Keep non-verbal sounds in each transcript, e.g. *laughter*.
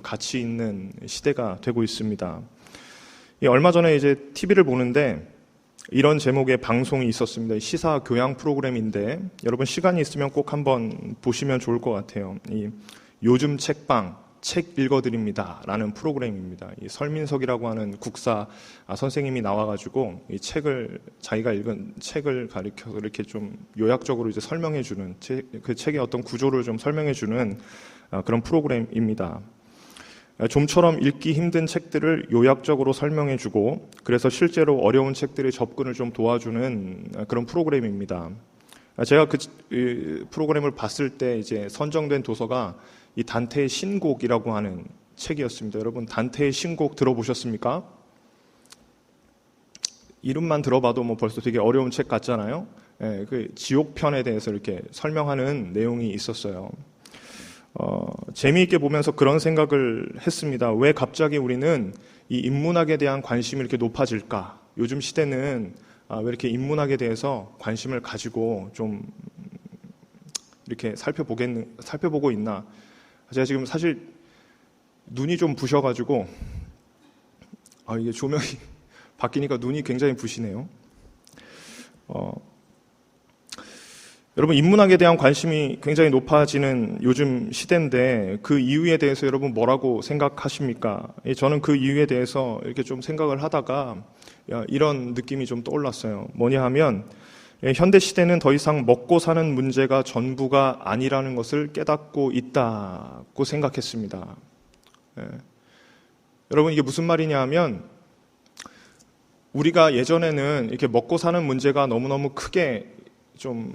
가치 있는 시대가 되고 있습니다. 얼마 전에 이제 TV를 보는데 이런 제목의 방송이 있었습니다. 시사 교양 프로그램인데 여러분 시간이 있으면 꼭 한번 보시면 좋을 것 같아요. 요즘 책방 책 읽어드립니다라는 프로그램입니다. 이 설민석이라고 하는 국사 아, 선생님이 나와가지고 이 책을 자기가 읽은 책을 가리켜 이렇게 좀 요약적으로 이제 설명해주는 그 책의 어떤 구조를 좀 설명해주는 아, 그런 프로그램입니다. 좀처럼 읽기 힘든 책들을 요약적으로 설명해 주고 그래서 실제로 어려운 책들의 접근을 좀 도와주는 아, 그런 프로그램입니다. 제가 그 프로그램을 봤을 때 이제 선정된 도서가 이 단테의 신곡이라고 하는 책이었습니다. 여러분 단테의 신곡 들어보셨습니까? 이름만 들어봐도 뭐 벌써 되게 어려운 책 같잖아요. 예, 그 지옥편에 대해서 이렇게 설명하는 내용이 있었어요. 어, 재미있게 보면서 그런 생각을 했습니다. 왜 갑자기 우리는 이 인문학에 대한 관심이 이렇게 높아질까? 요즘 시대는 아, 왜 이렇게 인문학에 대해서 관심을 가지고 좀 이렇게 살펴보겠 살펴보고 있나? 제가 지금 사실 눈이 좀 부셔가지고 아 이게 조명이 *laughs* 바뀌니까 눈이 굉장히 부시네요. 어, 여러분 인문학에 대한 관심이 굉장히 높아지는 요즘 시대인데 그 이유에 대해서 여러분 뭐라고 생각하십니까? 저는 그 이유에 대해서 이렇게 좀 생각을 하다가 이런 느낌이 좀 떠올랐어요. 뭐냐 하면 예, 현대 시대는 더 이상 먹고 사는 문제가 전부가 아니라는 것을 깨닫고 있다고 생각했습니다. 예. 여러분 이게 무슨 말이냐 하면 우리가 예전에는 이렇게 먹고 사는 문제가 너무너무 크게 좀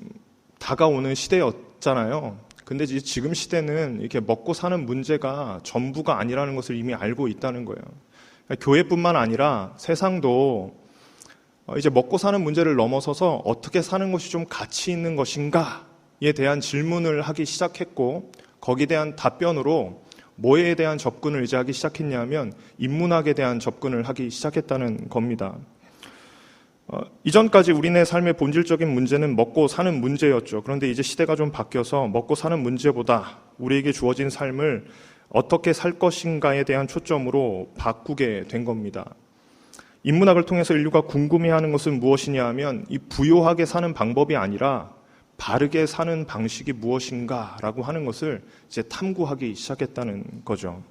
다가오는 시대였잖아요. 근데 지금 시대는 이렇게 먹고 사는 문제가 전부가 아니라는 것을 이미 알고 있다는 거예요. 그러니까 교회뿐만 아니라 세상도 어, 이제 먹고 사는 문제를 넘어서서 어떻게 사는 것이 좀 가치 있는 것인가에 대한 질문을 하기 시작했고 거기에 대한 답변으로 뭐에 대한 접근을 이제 하기 시작했냐면 인문학에 대한 접근을 하기 시작했다는 겁니다. 어, 이전까지 우리네 삶의 본질적인 문제는 먹고 사는 문제였죠. 그런데 이제 시대가 좀 바뀌어서 먹고 사는 문제보다 우리에게 주어진 삶을 어떻게 살 것인가에 대한 초점으로 바꾸게 된 겁니다. 인문학을 통해서 인류가 궁금해하는 것은 무엇이냐 하면 이 부요하게 사는 방법이 아니라 바르게 사는 방식이 무엇인가라고 하는 것을 이제 탐구하기 시작했다는 거죠.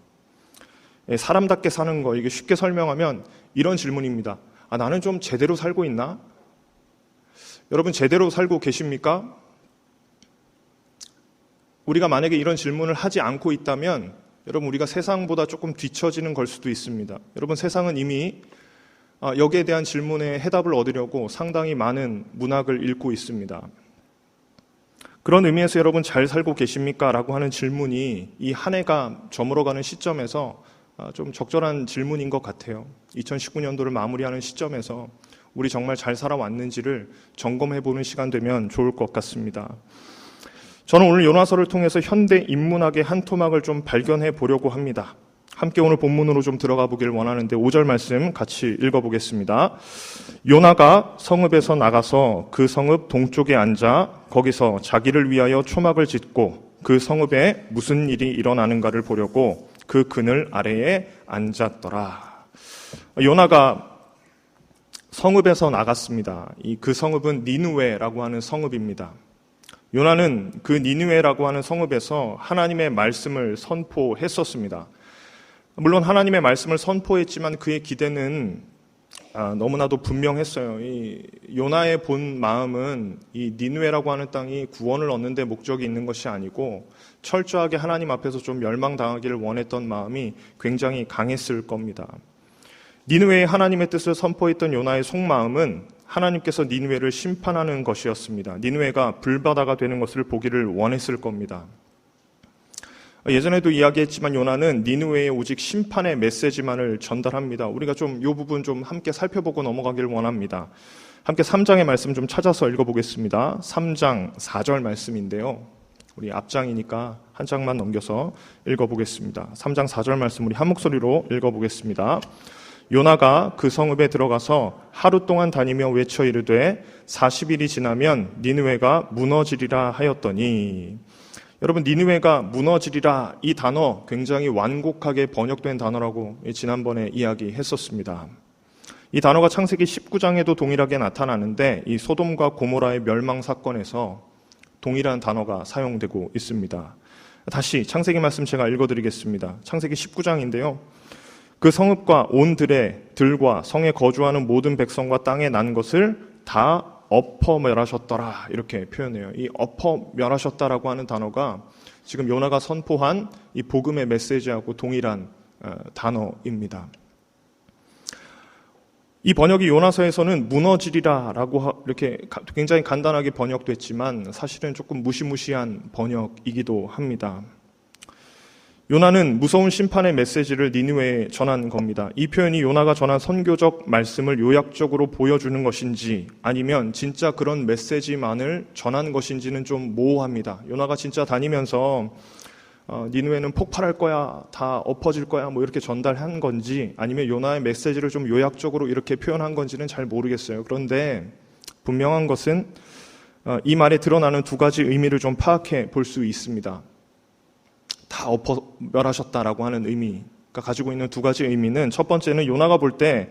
예, 사람답게 사는 거 이게 쉽게 설명하면 이런 질문입니다. 아, 나는 좀 제대로 살고 있나? 여러분 제대로 살고 계십니까? 우리가 만약에 이런 질문을 하지 않고 있다면 여러분 우리가 세상보다 조금 뒤처지는 걸 수도 있습니다. 여러분 세상은 이미 아, 여기에 대한 질문에 해답을 얻으려고 상당히 많은 문학을 읽고 있습니다. 그런 의미에서 여러분 잘 살고 계십니까? 라고 하는 질문이 이 한 해가 저물어가는 시점에서 아, 좀 적절한 질문인 것 같아요. 2019년도를 마무리하는 시점에서 우리 정말 잘 살아왔는지를 점검해 보는 시간 되면 좋을 것 같습니다. 저는 오늘 요나서를 통해서 현대 인문학의 한 토막을 좀 발견해 보려고 합니다. 함께 오늘 본문으로 좀 들어가 보길 원하는데 5절 말씀 같이 읽어 보겠습니다. 요나가 성읍에서 나가서 그 성읍 동쪽에 앉아 거기서 자기를 위하여 초막을 짓고 그 성읍에 무슨 일이 일어나는가를 보려고 그 그늘 아래에 앉았더라. 요나가 성읍에서 나갔습니다. 이 그 성읍은 니누웨라고 하는 성읍입니다. 요나는 그 니누웨라고 하는 성읍에서 하나님의 말씀을 선포했었습니다. 물론 하나님의 말씀을 선포했지만 그의 기대는 아, 너무나도 분명했어요. 이 요나의 본 마음은 이 니누에라고 하는 땅이 구원을 얻는 데 목적이 있는 것이 아니고 철저하게 하나님 앞에서 좀 멸망당하기를 원했던 마음이 굉장히 강했을 겁니다. 니누에의 하나님의 뜻을 선포했던 요나의 속마음은 하나님께서 니누에를 심판하는 것이었습니다. 니누에가 불바다가 되는 것을 보기를 원했을 겁니다. 예전에도 이야기했지만 요나는 니누웨의 오직 심판의 메시지만을 전달합니다. 우리가 좀이 부분 좀 함께 살펴보고 넘어가길 원합니다. 함께 3장의 말씀 좀 찾아서 읽어보겠습니다. 3장 4절 말씀인데요. 우리 앞장이니까 한 장만 넘겨서 읽어보겠습니다. 3장 4절 말씀 우리 한 목소리로 읽어보겠습니다. 요나가 그 성읍에 들어가서 하루 동안 다니며 외쳐 이르되 40일이 지나면 니누웨가 무너지리라 하였더니 여러분 니느웨가 무너지리라 이 단어 굉장히 완곡하게 번역된 단어라고 지난번에 이야기했었습니다. 이 단어가 창세기 19장에도 동일하게 나타나는데 이 소돔과 고모라의 멸망 사건에서 동일한 단어가 사용되고 있습니다. 다시 창세기 말씀 제가 읽어드리겠습니다. 창세기 19장인데요. 그 성읍과 온 들에 들과 성에 거주하는 모든 백성과 땅에 난 것을 다 엎어 멸하셨더라 이렇게 표현해요. 이 엎어 멸하셨다라고 하는 단어가 지금 요나가 선포한 이 복음의 메시지하고 동일한 어, 단어입니다. 이 번역이 요나서에서는 무너지리라라고 이렇게 굉장히 간단하게 번역됐지만 사실은 조금 무시무시한 번역이기도 합니다. 요나는 무서운 심판의 메시지를 니느웨에 전한 겁니다. 이 표현이 요나가 전한 선교적 말씀을 요약적으로 보여주는 것인지 아니면 진짜 그런 메시지만을 전한 것인지는 좀 모호합니다. 요나가 진짜 다니면서 어, 니누에는 폭발할 거야, 다 엎어질 거야, 뭐 이렇게 전달한 건지 아니면 요나의 메시지를 좀 요약적으로 이렇게 표현한 건지는 잘 모르겠어요. 그런데 분명한 것은 어, 이 말에 드러나는 두 가지 의미를 좀 파악해 볼 수 있습니다. 다 엎어 멸하셨다라고 하는 의미가 가지고 있는 두 가지 의미는 첫 번째는 요나가 볼 때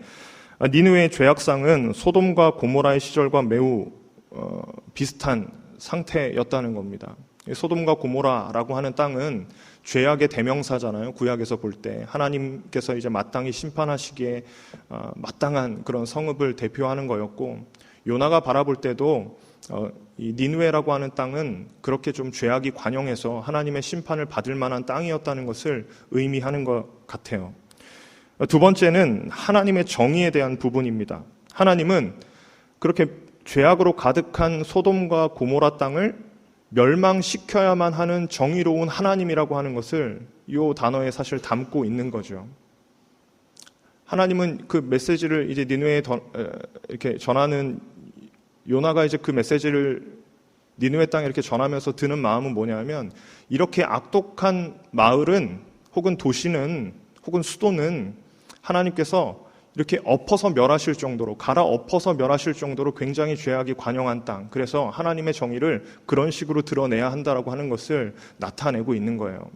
니누의 죄악상은 소돔과 고모라의 시절과 매우 어, 비슷한 상태였다는 겁니다. 소돔과 고모라라고 하는 땅은 죄악의 대명사잖아요. 구약에서 볼 때 하나님께서 이제 마땅히 심판하시기에 어, 마땅한 그런 성읍을 대표하는 거였고 요나가 바라볼 때도 어, 이 니누에라고 하는 땅은 그렇게 좀 죄악이 관영해서 하나님의 심판을 받을 만한 땅이었다는 것을 의미하는 것 같아요. 두 번째는 하나님의 정의에 대한 부분입니다. 하나님은 그렇게 죄악으로 가득한 소돔과 고모라 땅을 멸망시켜야만 하는 정의로운 하나님이라고 하는 것을 이 단어에 사실 담고 있는 거죠. 하나님은 그 메시지를 이제 니누에 이렇게 전하는 요나가 이제 그 메시지를 니누의 땅에 이렇게 전하면서 드는 마음은 뭐냐면 이렇게 악독한 마을은 혹은 도시는 혹은 수도는 하나님께서 이렇게 엎어서 멸하실 정도로 갈아 엎어서 멸하실 정도로 굉장히 죄악이 관영한 땅. 그래서 하나님의 정의를 그런 식으로 드러내야 한다라고 하는 것을 나타내고 있는 거예요.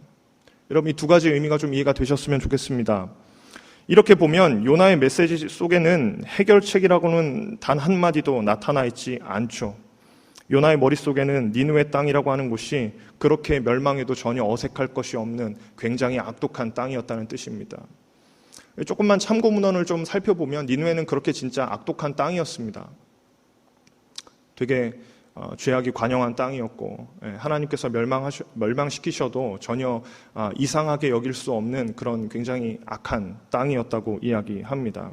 여러분 이 두 가지 의미가 좀 이해가 되셨으면 좋겠습니다. 이렇게 보면 요나의 메시지 속에는 해결책이라고는 단 한마디도 나타나 있지 않죠. 요나의 머릿속에는 니누의 땅이라고 하는 곳이 그렇게 멸망해도 전혀 어색할 것이 없는 굉장히 악독한 땅이었다는 뜻입니다. 조금만 참고 문헌을 좀 살펴보면 니누에는 그렇게 진짜 악독한 땅이었습니다. 되게 어, 죄악이 관영한 땅이었고 예, 하나님께서 멸망하셔, 멸망시키셔도 전혀 어, 이상하게 여길 수 없는 그런 굉장히 악한 땅이었다고 이야기합니다.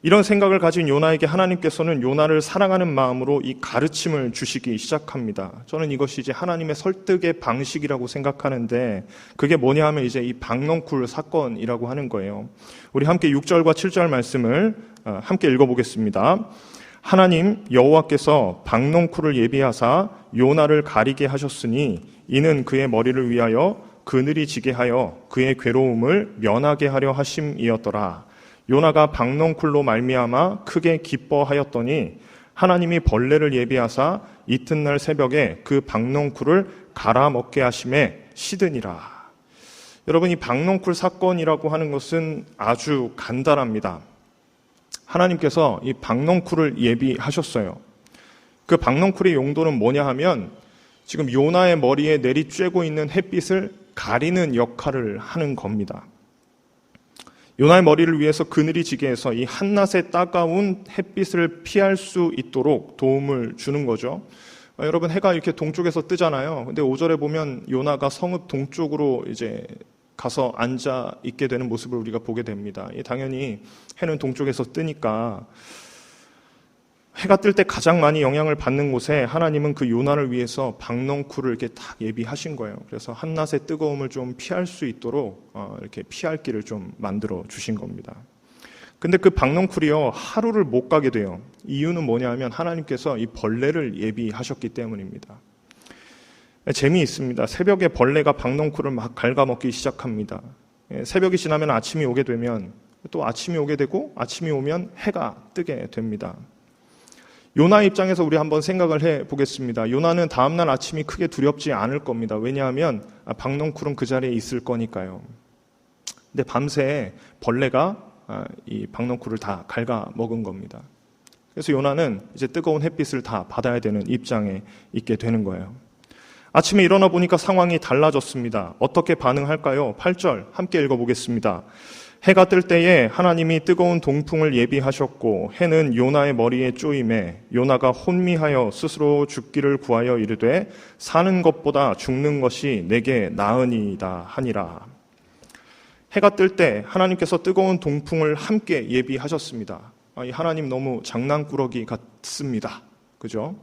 이런 생각을 가진 요나에게 하나님께서는 요나를 사랑하는 마음으로 이 가르침을 주시기 시작합니다. 저는 이것이 이제 하나님의 설득의 방식이라고 생각하는데 그게 뭐냐 하면 이제 이 박넝쿨 사건이라고 하는 거예요. 우리 함께 6절과 7절 말씀을 어, 함께 읽어보겠습니다. 하나님 여호와께서 박농쿨을 예비하사 요나를 가리게 하셨으니 이는 그의 머리를 위하여 그늘이 지게 하여 그의 괴로움을 면하게 하려 하심이었더라. 요나가 박농쿨로 말미암아 크게 기뻐하였더니 하나님이 벌레를 예비하사 이튿날 새벽에 그 박농쿨을 갈아 먹게 하심에 시드니라. 여러분 이 박농쿨 사건이라고 하는 것은 아주 간단합니다. 하나님께서 이 박농쿨을 예비하셨어요. 그 박농쿨의 용도는 뭐냐 하면 지금 요나의 머리에 내리쬐고 있는 햇빛을 가리는 역할을 하는 겁니다. 요나의 머리를 위해서 그늘이 지게 해서 이 한낮의 따가운 햇빛을 피할 수 있도록 도움을 주는 거죠. 어, 여러분 해가 이렇게 동쪽에서 뜨잖아요. 근데 오절에 보면 요나가 성읍 동쪽으로 이제 가서 앉아 있게 되는 모습을 우리가 보게 됩니다. 당연히 해는 동쪽에서 뜨니까 해가 뜰 때 가장 많이 영향을 받는 곳에 하나님은 그 요나를 위해서 박넝쿨을 이렇게 딱 예비하신 거예요. 그래서 한낮의 뜨거움을 좀 피할 수 있도록 어, 이렇게 피할 길을 좀 만들어 주신 겁니다. 근데 그 박넝쿨이요 하루를 못 가게 돼요. 이유는 뭐냐면 하나님께서 이 벌레를 예비하셨기 때문입니다. 재미있습니다. 새벽에 벌레가 박농쿨을 막 갉아먹기 시작합니다. 예, 새벽이 지나면 아침이 오게 되면 또 아침이 오게 되고 아침이 오면 해가 뜨게 됩니다. 요나 입장에서 우리 한번 생각을 해 보겠습니다. 요나는 다음날 아침이 크게 두렵지 않을 겁니다. 왜냐하면 박농쿨은 그 자리에 있을 거니까요. 근데 밤새 벌레가 아, 이 박농쿨을 다 갉아 먹은 겁니다. 그래서 요나는 이제 뜨거운 햇빛을 다 받아야 되는 입장에 있게 되는 거예요. 아침에 일어나 보니까 상황이 달라졌습니다. 어떻게 반응할까요? 8절 함께 읽어보겠습니다. 해가 뜰 때에 하나님이 뜨거운 동풍을 예비하셨고 해는 요나의 머리에 쪼임에 요나가 혼미하여 스스로 죽기를 구하여 이르되 사는 것보다 죽는 것이 내게 나으니이다 하니라. 해가 뜰 때 하나님께서 뜨거운 동풍을 함께 예비하셨습니다. 아, 하나님 너무 장난꾸러기 같습니다. 그죠?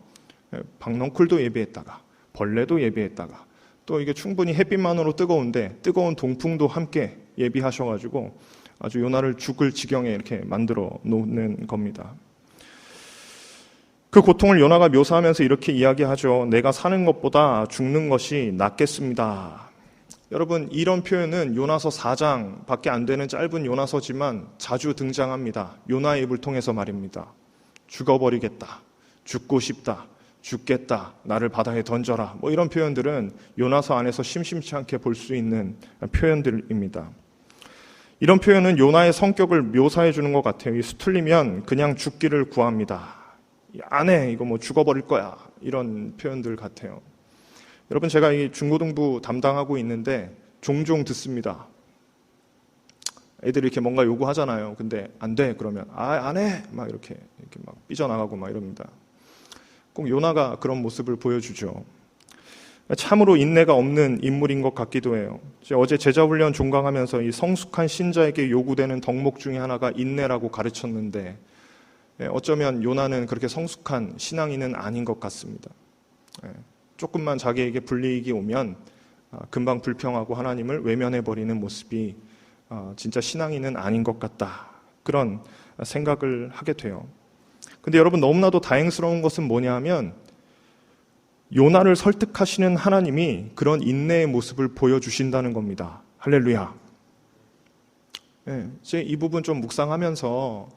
예, 박넝쿨도 예비했다가 벌레도 예비했다가 또 이게 충분히 햇빛만으로 뜨거운데 뜨거운 동풍도 함께 예비하셔가지고 아주 요나를 죽을 지경에 이렇게 만들어 놓는 겁니다. 그 고통을 요나가 묘사하면서 이렇게 이야기하죠. 내가 사는 것보다 죽는 것이 낫겠습니다. 여러분, 이런 표현은 요나서 4장 밖에 안 되는 짧은 요나서지만 자주 등장합니다. 요나의 입을 통해서 말입니다. 죽어버리겠다. 죽고 싶다. 죽겠다. 나를 바다에 던져라. 뭐 이런 표현들은 요나서 안에서 심심치 않게 볼 수 있는 표현들입니다. 이런 표현은 요나의 성격을 묘사해 주는 것 같아요. 이 수틀리면 그냥 죽기를 구합니다. 안 해. 이거 뭐 죽어버릴 거야. 이런 표현들 같아요. 여러분, 제가 이 중고등부 담당하고 있는데 종종 듣습니다. 애들이 이렇게 뭔가 요구하잖아요. 근데 안 돼. 그러면, 아, 안 해. 막 이렇게, 이렇게 막 삐져나가고 막 이럽니다. 꼭 요나가 그런 모습을 보여주죠. 참으로 인내가 없는 인물인 것 같기도 해요. 어제 제자훈련 종강하면서 이 성숙한 신자에게 요구되는 덕목 중에 하나가 인내라고 가르쳤는데 예, 어쩌면 요나는 그렇게 성숙한 신앙인은 아닌 것 같습니다. 예, 조금만 자기에게 불이익이 오면 아, 금방 불평하고 하나님을 외면해 버리는 모습이 아, 진짜 신앙인은 아닌 것 같다. 그런 생각을 하게 돼요. 근데 여러분 너무나도 다행스러운 것은 뭐냐 하면 요나를 설득하시는 하나님이 그런 인내의 모습을 보여주신다는 겁니다. 할렐루야. 네, 제이 부분 좀 묵상하면서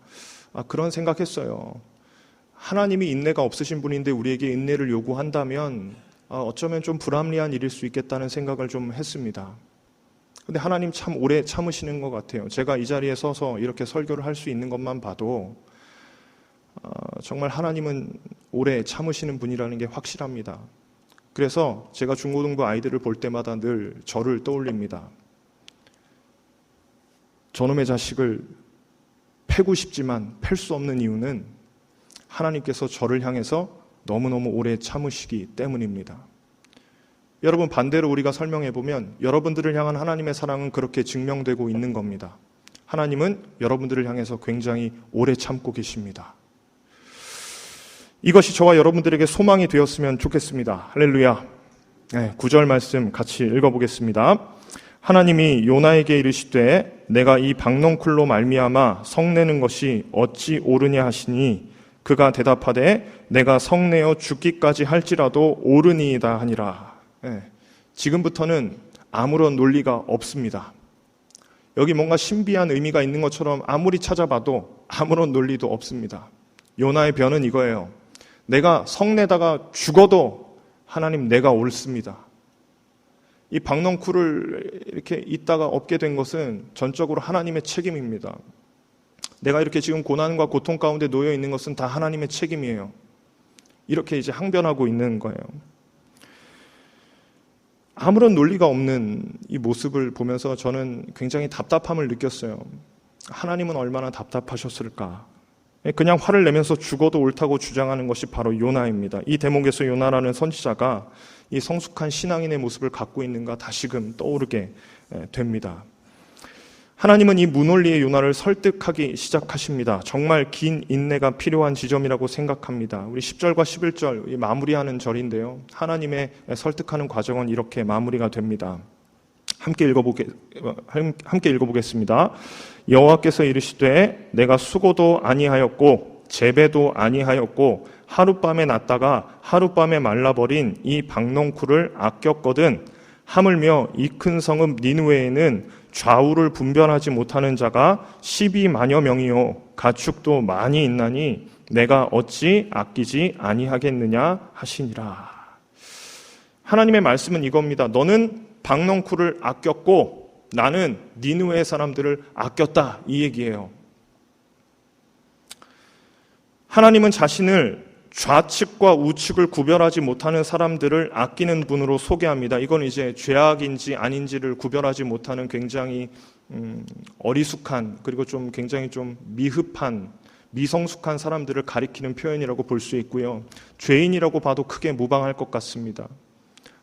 아, 그런 생각했어요. 하나님이 인내가 없으신 분인데 우리에게 인내를 요구한다면 아, 어쩌면 좀 불합리한 일일 수 있겠다는 생각을 좀 했습니다. 근데 하나님 참 오래 참으시는 것 같아요. 제가 이 자리에 서서 이렇게 설교를 할 수 있는 것만 봐도 어, 정말 하나님은 오래 참으시는 분이라는 게 확실합니다. 그래서 제가 중고등부 아이들을 볼 때마다 늘 저를 떠올립니다. 저놈의 자식을 패고 싶지만 팰 수 없는 이유는 하나님께서 저를 향해서 너무너무 오래 참으시기 때문입니다. 여러분 반대로 우리가 설명해 보면 여러분들을 향한 하나님의 사랑은 그렇게 증명되고 있는 겁니다. 하나님은 여러분들을 향해서 굉장히 오래 참고 계십니다. 이것이 저와 여러분들에게 소망이 되었으면 좋겠습니다. 할렐루야. 네, 9절 말씀 같이 읽어보겠습니다. 하나님이 요나에게 이르시되 내가 이 박넝쿨로 말미암아 성내는 것이 어찌 옳으냐 하시니 그가 대답하되 내가 성내어 죽기까지 할지라도 옳으니이다 하니라. 네, 지금부터는 아무런 논리가 없습니다. 여기 뭔가 신비한 의미가 있는 것처럼 아무리 찾아봐도 아무런 논리도 없습니다. 요나의 변은 이거예요. 내가 성내다가 죽어도 하나님 내가 옳습니다. 이 박넝쿨을 이렇게 있다가 얻게 된 것은 전적으로 하나님의 책임입니다. 내가 이렇게 지금 고난과 고통 가운데 놓여 있는 것은 다 하나님의 책임이에요. 이렇게 이제 항변하고 있는 거예요. 아무런 논리가 없는 이 모습을 보면서 저는 굉장히 답답함을 느꼈어요. 하나님은 얼마나 답답하셨을까? 예, 그냥 화를 내면서 죽어도 옳다고 주장하는 것이 바로 요나입니다. 이 대목에서 요나라는 선지자가 이 성숙한 신앙인의 모습을 갖고 있는가 다시금 떠오르게 예, 됩니다. 하나님은 이 무논리의 요나를 설득하기 시작하십니다. 정말 긴 인내가 필요한 지점이라고 생각합니다. 우리 10절과 11절 마무리하는 절인데요. 하나님의 설득하는 과정은 이렇게 마무리가 됩니다. 함께 읽어보게 함께 읽어보겠습니다. 여호와께서 이르시되 내가 수고도 아니하였고 재배도 아니하였고 하룻밤에 났다가 하룻밤에 말라버린 이 박농쿨을 아꼈거든 하물며 이 큰 성읍 니누에에는 좌우를 분별하지 못하는 자가 12만여 명이요 가축도 많이 있나니 내가 어찌 아끼지 아니하겠느냐 하시니라. 하나님의 말씀은 이겁니다. 너는 박넝쿨을 아꼈고 나는 니누의 사람들을 아꼈다 이 얘기예요. 하나님은 자신을 좌측과 우측을 구별하지 못하는 사람들을 아끼는 분으로 소개합니다. 이건 이제 죄악인지 아닌지를 구별하지 못하는 굉장히 음, 어리숙한 그리고 좀 굉장히 좀 미흡한 미성숙한 사람들을 가리키는 표현이라고 볼 수 있고요. 죄인이라고 봐도 크게 무방할 것 같습니다.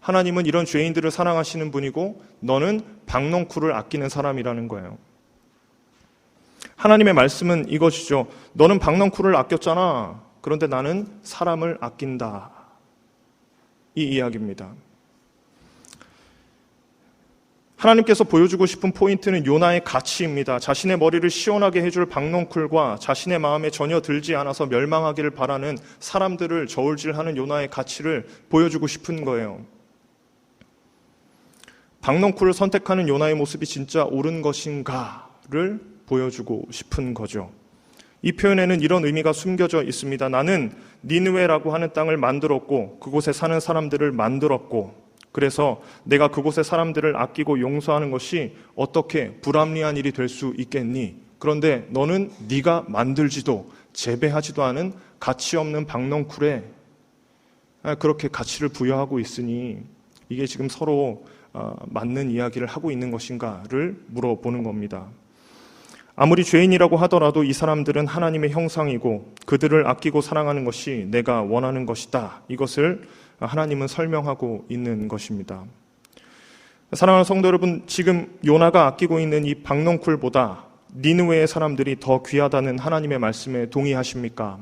하나님은 이런 죄인들을 사랑하시는 분이고 너는 박농쿨을 아끼는 사람이라는 거예요. 하나님의 말씀은 이것이죠. 너는 박넝쿨을 아꼈잖아. 그런데 나는 사람을 아낀다. 이 이야기입니다. 하나님께서 보여주고 싶은 포인트는 요나의 가치입니다. 자신의 머리를 시원하게 해줄 박농쿨과 자신의 마음에 전혀 들지 않아서 멸망하기를 바라는 사람들을 저울질하는 요나의 가치를 보여주고 싶은 거예요. 박농쿨을 선택하는 요나의 모습이 진짜 옳은 것인가를 보여주고 싶은 거죠. 이 표현에는 이런 의미가 숨겨져 있습니다. 나는 니느웨라고 하는 땅을 만들었고 그곳에 사는 사람들을 만들었고 그래서 내가 그곳의 사람들을 아끼고 용서하는 것이 어떻게 불합리한 일이 될 수 있겠니? 그런데 너는 네가 만들지도 재배하지도 않은 가치 없는 박넝쿨에 그렇게 가치를 부여하고 있으니 이게 지금 서로 어, 맞는 이야기를 하고 있는 것인가를 물어보는 겁니다. 아무리 죄인이라고 하더라도 이 사람들은 하나님의 형상이고 그들을 아끼고 사랑하는 것이 내가 원하는 것이다. 이것을 하나님은 설명하고 있는 것입니다. 사랑하는 성도 여러분, 지금 요나가 아끼고 있는 이 박농쿨보다 니누웨의 사람들이 더 귀하다는 하나님의 말씀에 동의하십니까?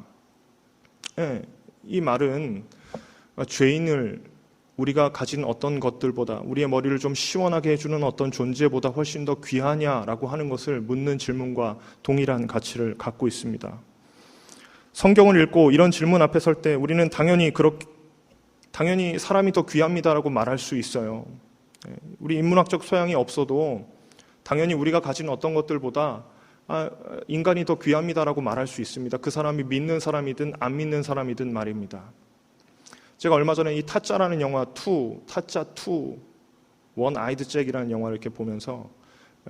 네, 이 말은 죄인을 우리가 가진 어떤 것들보다 우리의 머리를 좀 시원하게 해주는 어떤 존재보다 훨씬 더 귀하냐라고 하는 것을 묻는 질문과 동일한 가치를 갖고 있습니다. 성경을 읽고 이런 질문 앞에 설 때 우리는 당연히 그렇게 당연히 사람이 더 귀합니다라고 말할 수 있어요. 예, 우리 인문학적 소양이 없어도 당연히 우리가 가진 어떤 것들보다 아, 인간이 더 귀합니다라고 말할 수 있습니다. 그 사람이 믿는 사람이든 안 믿는 사람이든 말입니다. 제가 얼마 전에 이 타짜라는 영화 2, 타짜 2, 원 아이드 잭이라는 영화를 이렇게 보면서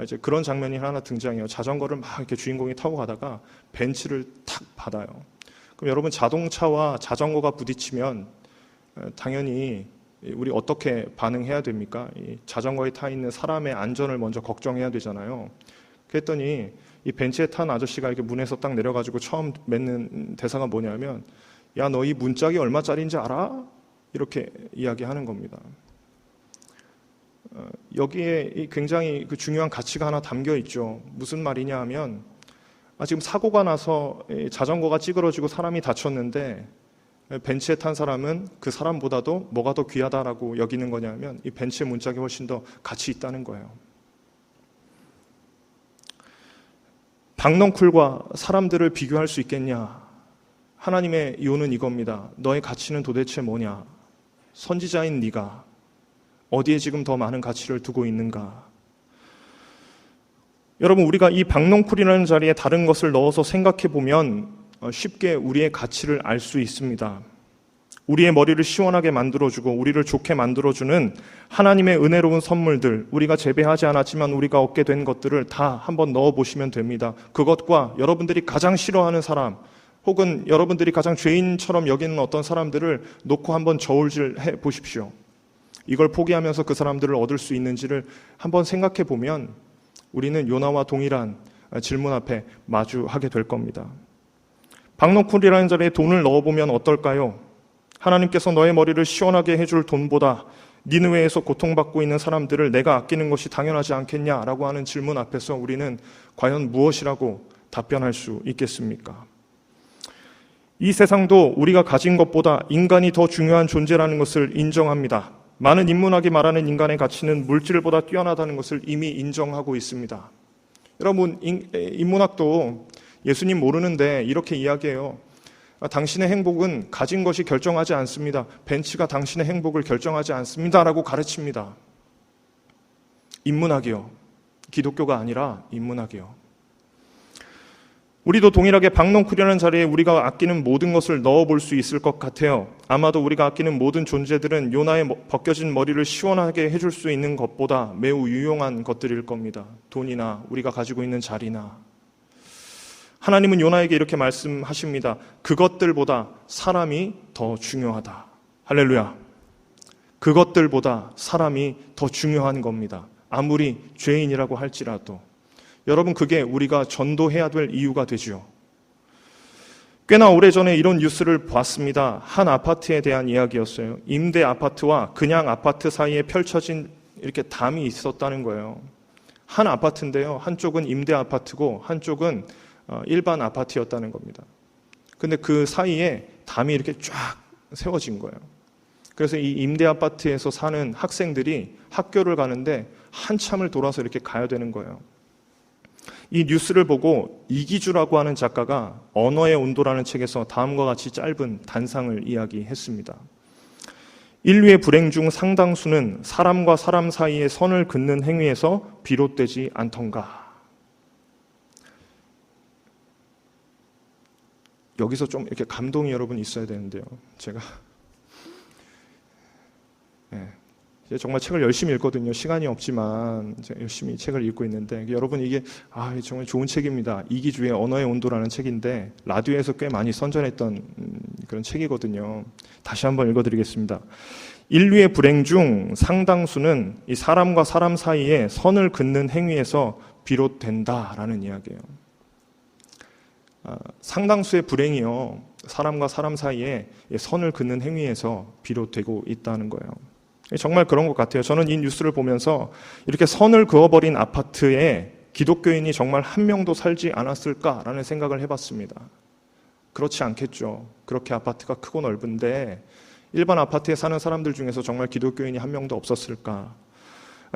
이제 그런 장면이 하나 등장해요. 자전거를 막 이렇게 주인공이 타고 가다가 벤치를 탁 받아요. 그럼 여러분 자동차와 자전거가 부딪히면 당연히 우리 어떻게 반응해야 됩니까? 자전거에 타 있는 사람의 안전을 먼저 걱정해야 되잖아요. 그랬더니 이 벤치에 탄 아저씨가 이렇게 문에서 딱 내려가지고 처음 맺는 대사가 뭐냐면 야, 너 이 문짝이 얼마짜리인지 알아? 이렇게 이야기하는 겁니다. 어, 여기에 굉장히 그 중요한 가치가 하나 담겨 있죠. 무슨 말이냐 하면 아, 지금 사고가 나서 자전거가 찌그러지고 사람이 다쳤는데 벤치에 탄 사람은 그 사람보다도 뭐가 더 귀하다라고 여기는 거냐면 이 벤치의 문짝이 훨씬 더 가치 있다는 거예요. 박넝쿨과 사람들을 비교할 수 있겠냐? 하나님의 이유는 이겁니다. 너의 가치는 도대체 뭐냐? 선지자인 네가 어디에 지금 더 많은 가치를 두고 있는가? 여러분 우리가 이 박농풀이라는 자리에 다른 것을 넣어서 생각해 보면 어, 쉽게 우리의 가치를 알 수 있습니다. 우리의 머리를 시원하게 만들어주고 우리를 좋게 만들어주는 하나님의 은혜로운 선물들, 우리가 재배하지 않았지만 우리가 얻게 된 것들을 다 한번 넣어 보시면 됩니다. 그것과 여러분들이 가장 싫어하는 사람, 혹은 여러분들이 가장 죄인처럼 여기는 어떤 사람들을 놓고 한번 저울질 해 보십시오. 이걸 포기하면서 그 사람들을 얻을 수 있는지를 한번 생각해 보면 우리는 요나와 동일한 질문 앞에 마주하게 될 겁니다. 박노쿨이라는 자리에 돈을 넣어보면 어떨까요? 하나님께서 너의 머리를 시원하게 해줄 돈보다 니느웨에서 고통받고 있는 사람들을 내가 아끼는 것이 당연하지 않겠냐라고 하는 질문 앞에서 우리는 과연 무엇이라고 답변할 수 있겠습니까? 이 세상도 우리가 가진 것보다 인간이 더 중요한 존재라는 것을 인정합니다. 많은 인문학이 말하는 인간의 가치는 물질보다 뛰어나다는 것을 이미 인정하고 있습니다. 여러분, 인 문학도 예수님 모르는데 이렇게 이야기해요. 아, 당신의 행복은 가진 것이 결정하지 않습니다. 벤치가 당신의 행복을 결정하지 않습니다 라고 가르칩니다. 인문학이요. 기독교가 아니라 인문학이요. 우리도 동일하게 박농쿨이라는 자리에 우리가 아끼는 모든 것을 넣어볼 수 있을 것 같아요. 아마도 우리가 아끼는 모든 존재들은 요나의 벗겨진 머리를 시원하게 해줄 수 있는 것보다 매우 유용한 것들일 겁니다. 돈이나 우리가 가지고 있는 자리나. 하나님은 요나에게 이렇게 말씀하십니다. 그것들보다 사람이 더 중요하다. 할렐루야. 그것들보다 사람이 더 중요한 겁니다. 아무리 죄인이라고 할지라도. 여러분, 그게 우리가 전도해야 될 이유가 되죠. 꽤나 오래전에 이런 뉴스를 봤습니다. 한 아파트에 대한 이야기였어요. 임대 아파트와 그냥 아파트 사이에 펼쳐진 이렇게 담이 있었다는 거예요. 한 아파트인데요. 한쪽은 임대 아파트고 한쪽은 어, 일반 아파트였다는 겁니다. 근데 그 사이에 담이 이렇게 쫙 세워진 거예요. 그래서 이 임대 아파트에서 사는 학생들이 학교를 가는데 한참을 돌아서 이렇게 가야 되는 거예요. 이 뉴스를 보고 이기주라고 하는 작가가 언어의 온도라는 책에서 다음과 같이 짧은 단상을 이야기했습니다. 인류의 불행 중 상당수는 사람과 사람 사이의 선을 긋는 행위에서 비롯되지 않던가. 여기서 좀 이렇게 감동이 여러분 있어야 되는데요. 제가 네. 정말 책을 열심히 읽거든요. 시간이 없지만 열심히 책을 읽고 있는데 여러분 이게 아 정말 좋은 책입니다. 이기주의 언어의 온도라는 책인데 라디오에서 꽤 많이 선전했던 음, 그런 책이거든요. 다시 한번 읽어드리겠습니다. 인류의 불행 중 상당수는 이 사람과 사람 사이에 선을 긋는 행위에서 비롯된다라는 이야기예요. 아, 상당수의 불행이요 사람과 사람 사이에 선을 긋는 행위에서 비롯되고 있다는 거예요. 정말 그런 것 같아요. 저는 이 뉴스를 보면서 이렇게 선을 그어버린 아파트에 기독교인이 정말 한 명도 살지 않았을까라는 생각을 해봤습니다. 그렇지 않겠죠. 그렇게 아파트가 크고 넓은데 일반 아파트에 사는 사람들 중에서 정말 기독교인이 한 명도 없었을까?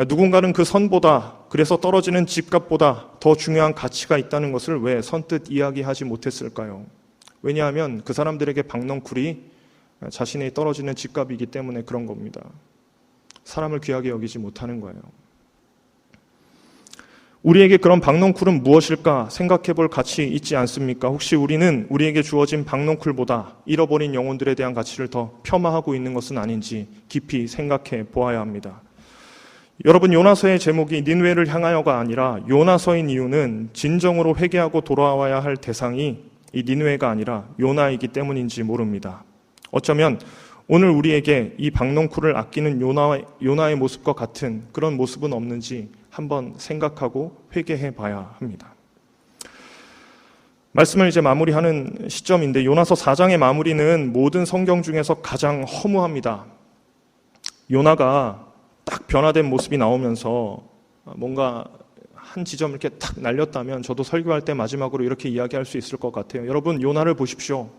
누군가는 그 선보다 그래서 떨어지는 집값보다 더 중요한 가치가 있다는 것을 왜 선뜻 이야기하지 못했을까요? 왜냐하면 그 사람들에게 박넝쿨이 자신의 떨어지는 집값이기 때문에 그런 겁니다. 사람을 귀하게 여기지 못하는 거예요. 우리에게 그런 박농쿨은 무엇일까 생각해 볼 가치 있지 않습니까? 혹시 우리는 우리에게 주어진 박농쿨보다 잃어버린 영혼들에 대한 가치를 더 폄하하고 있는 것은 아닌지 깊이 생각해 보아야 합니다. 여러분 요나서의 제목이 닌웨를 향하여가 아니라 요나서인 이유는 진정으로 회개하고 돌아와야 할 대상이 이 닌웨가 아니라 요나이기 때문인지 모릅니다. 어쩌면 오늘 우리에게 이 박농쿨을 아끼는 요나, 요나의 모습과 같은 그런 모습은 없는지 한번 생각하고 회개해 봐야 합니다. 말씀을 이제 마무리하는 시점인데 요나서 4장의 마무리는 모든 성경 중에서 가장 허무합니다. 요나가 딱 변화된 모습이 나오면서 뭔가 한 지점 이렇게 탁 날렸다면 저도 설교할 때 마지막으로 이렇게 이야기할 수 있을 것 같아요. 여러분 요나를 보십시오.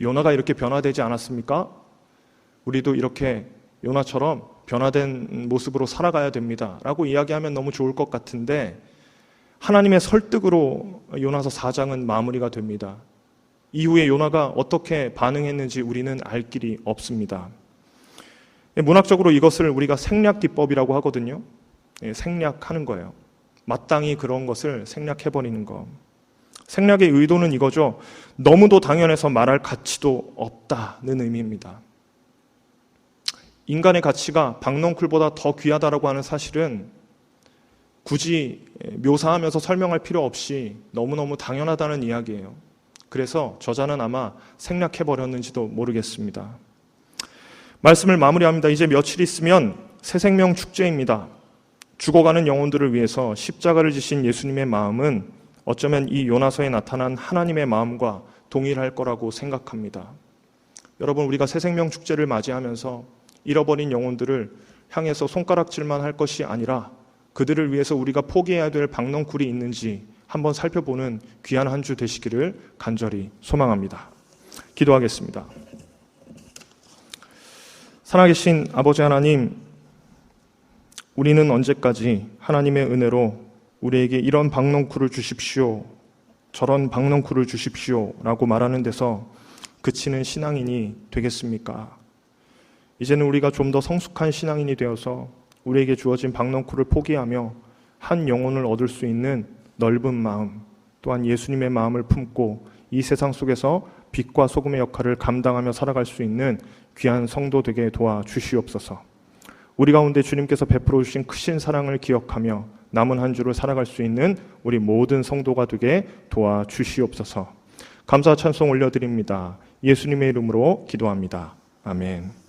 요나가 이렇게 변화되지 않았습니까? 우리도 이렇게 요나처럼 변화된 모습으로 살아가야 됩니다. 라고 이야기하면 너무 좋을 것 같은데 하나님의 설득으로 요나서 4장은 마무리가 됩니다. 이후에 요나가 어떻게 반응했는지 우리는 알 길이 없습니다. 문학적으로 이것을 우리가 생략 기법이라고 하거든요. 예, 생략하는 거예요. 마땅히 그런 것을 생략해버리는 거. 생략의 의도는 이거죠. 너무도 당연해서 말할 가치도 없다는 의미입니다. 인간의 가치가 박농쿨보다 더 귀하다라고 하는 사실은 굳이 묘사하면서 설명할 필요 없이 너무너무 당연하다는 이야기예요. 그래서 저자는 아마 생략해버렸는지도 모르겠습니다. 말씀을 마무리합니다. 이제 며칠 있으면 새 생명 축제입니다. 죽어가는 영혼들을 위해서 십자가를 지신 예수님의 마음은 어쩌면 이 요나서에 나타난 하나님의 마음과 동일할 거라고 생각합니다. 여러분, 우리가 새 생명 축제를 맞이하면서 잃어버린 영혼들을 향해서 손가락질만 할 것이 아니라 그들을 위해서 우리가 포기해야 될 박넝쿨이 있는지 한번 살펴보는 귀한 한 주 되시기를 간절히 소망합니다. 기도하겠습니다. 살아계신 아버지 하나님, 우리는 언제까지 하나님의 은혜로 우리에게 이런 박넝쿨을 주십시오, 저런 박넝쿨을 주십시오 라고 말하는 데서 그치는 신앙인이 되겠습니까? 이제는 우리가 좀 더 성숙한 신앙인이 되어서 우리에게 주어진 박넝쿨을 포기하며 한 영혼을 얻을 수 있는 넓은 마음, 또한 예수님의 마음을 품고 이 세상 속에서 빛과 소금의 역할을 감당하며 살아갈 수 있는 귀한 성도 되게 도와 주시옵소서. 우리 가운데 주님께서 베풀어 주신 크신 사랑을 기억하며 남은 한 주를 살아갈 수 있는 우리 모든 성도가 되게 도와 주시옵소서. 감사 찬송 올려드립니다. 예수님의 이름으로 기도합니다. 아멘.